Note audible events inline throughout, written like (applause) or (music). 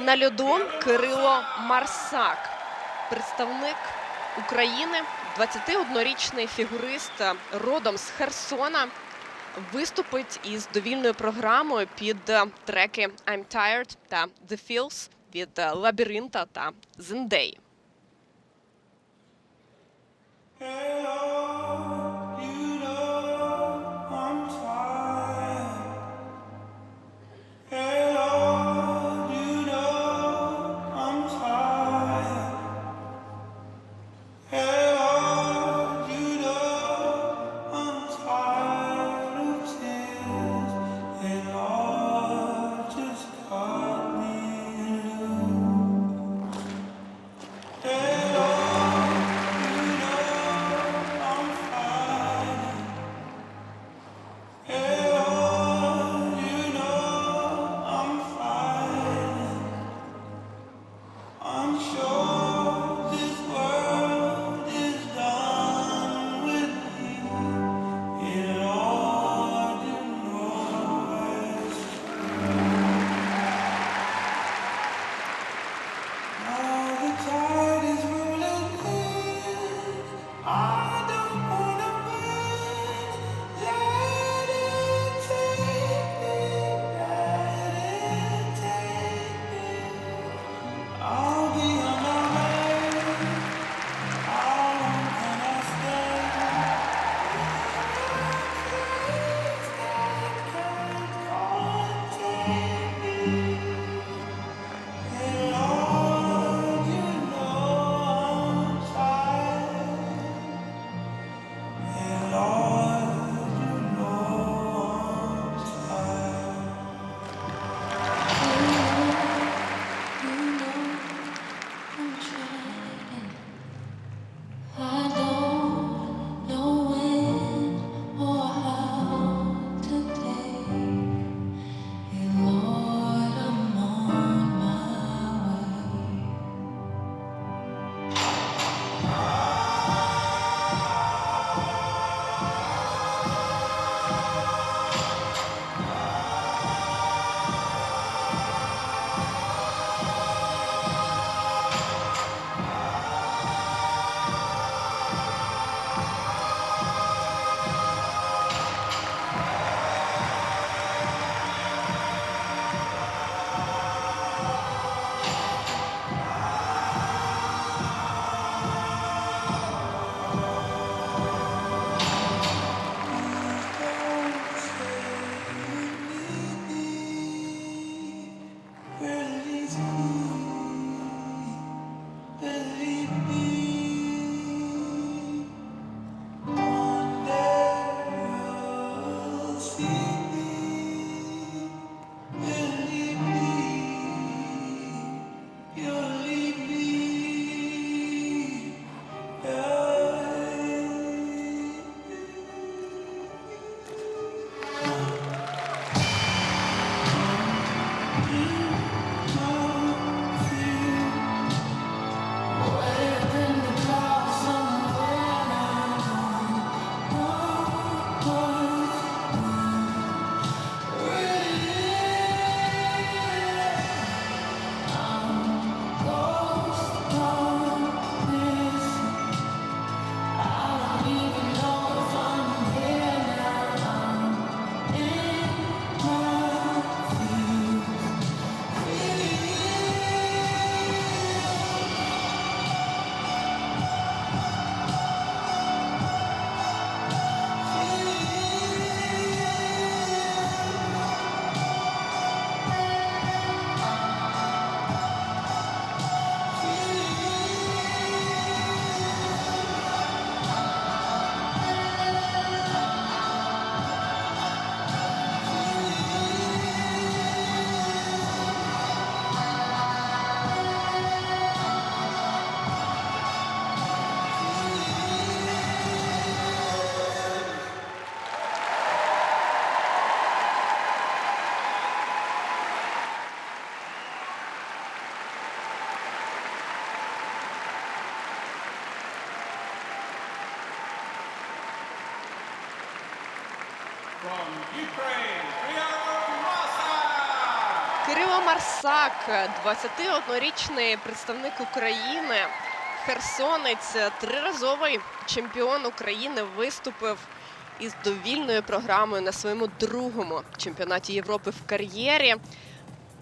на льоду Кирило Марсак, представник України, 21-річний фігурист родом з Херсона. Виступить із довільною програмою під е, треки «I'm Tired» та «The Feels» від е, Лабіринта та Зендей. Oh. Кирило Марсак, 21-річний представник України, херсонець, триразовий чемпіон України, виступив із довільною програмою на своєму другому чемпіонаті Європи в кар'єрі.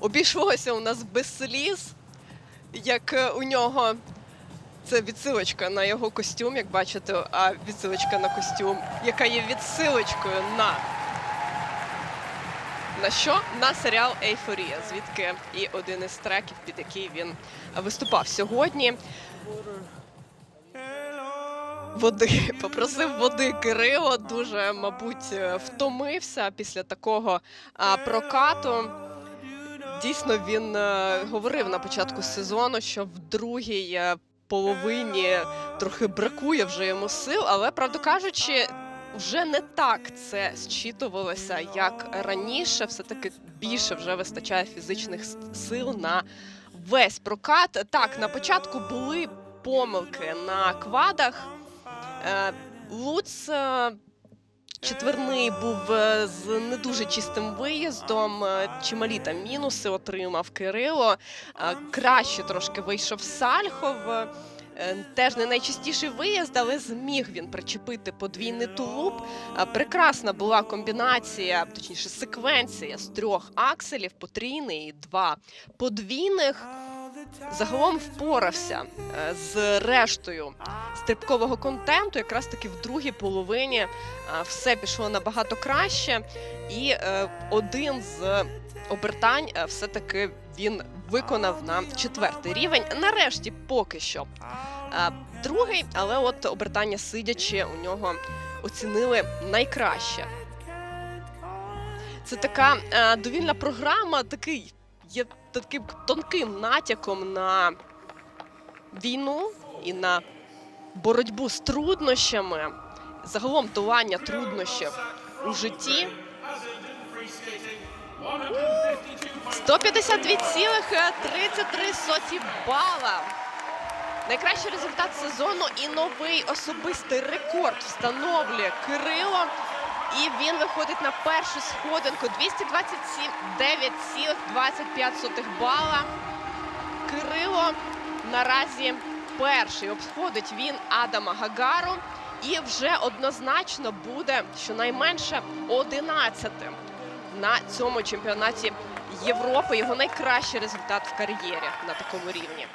Обійшлося у нас без сліз, як у нього. Це відсилочка на його костюм, як бачите, а відсилочка на костюм, яка є відсилочкою на на що? На серіал Ейфорія, звідки і один із треків, під який він виступав сьогодні. Води (laughs) попросив води Кирило. Дуже, мабуть, втомився після такого прокату. Дійсно, він е, говорив на початку сезону, що в другій е, половині трохи бракує вже йому сил, але правду кажучи, вже не так це зчитувалося, як раніше. Все таки більше вже вистачає фізичних сил на весь прокат. Так, на початку були помилки на квадах. Е, Луц е, четверний був е, з не дуже чистим виїздом. Чималі там мінуси отримав Кирило. Краще трошки вийшов Сальхов. Е, Теж не найчастіший виїзд, але зміг він причепити подвійний тулуб. Е, Прекрасна була комбінація, точніше, секвенція з трьох акселів, потрійний і два подвійних. Загалом впорався е, з рештою стрибкового контенту. Якраз таки в другій половині все пішло набагато краще, і один з обертань е, все-таки він виконав на четвертий рівень. Нарешті поки що другий, але от обертання сидячи у нього оцінили найкраще. Це така довільна програма, такий є таким тонким натяком на війну і на боротьбу з труднощами, загалом долання труднощів у житті. 152,33 бала. Найкращий результат сезону і новий особистий рекорд встановлює Кирило. І він виходить на першу сходинку 227,9,25 бала. Кирило наразі перший обходить він Адама Гагару і вже однозначно буде щонайменше 11 на цьому чемпіонаті Європи. Його найкращий результат в кар'єрі на такому рівні.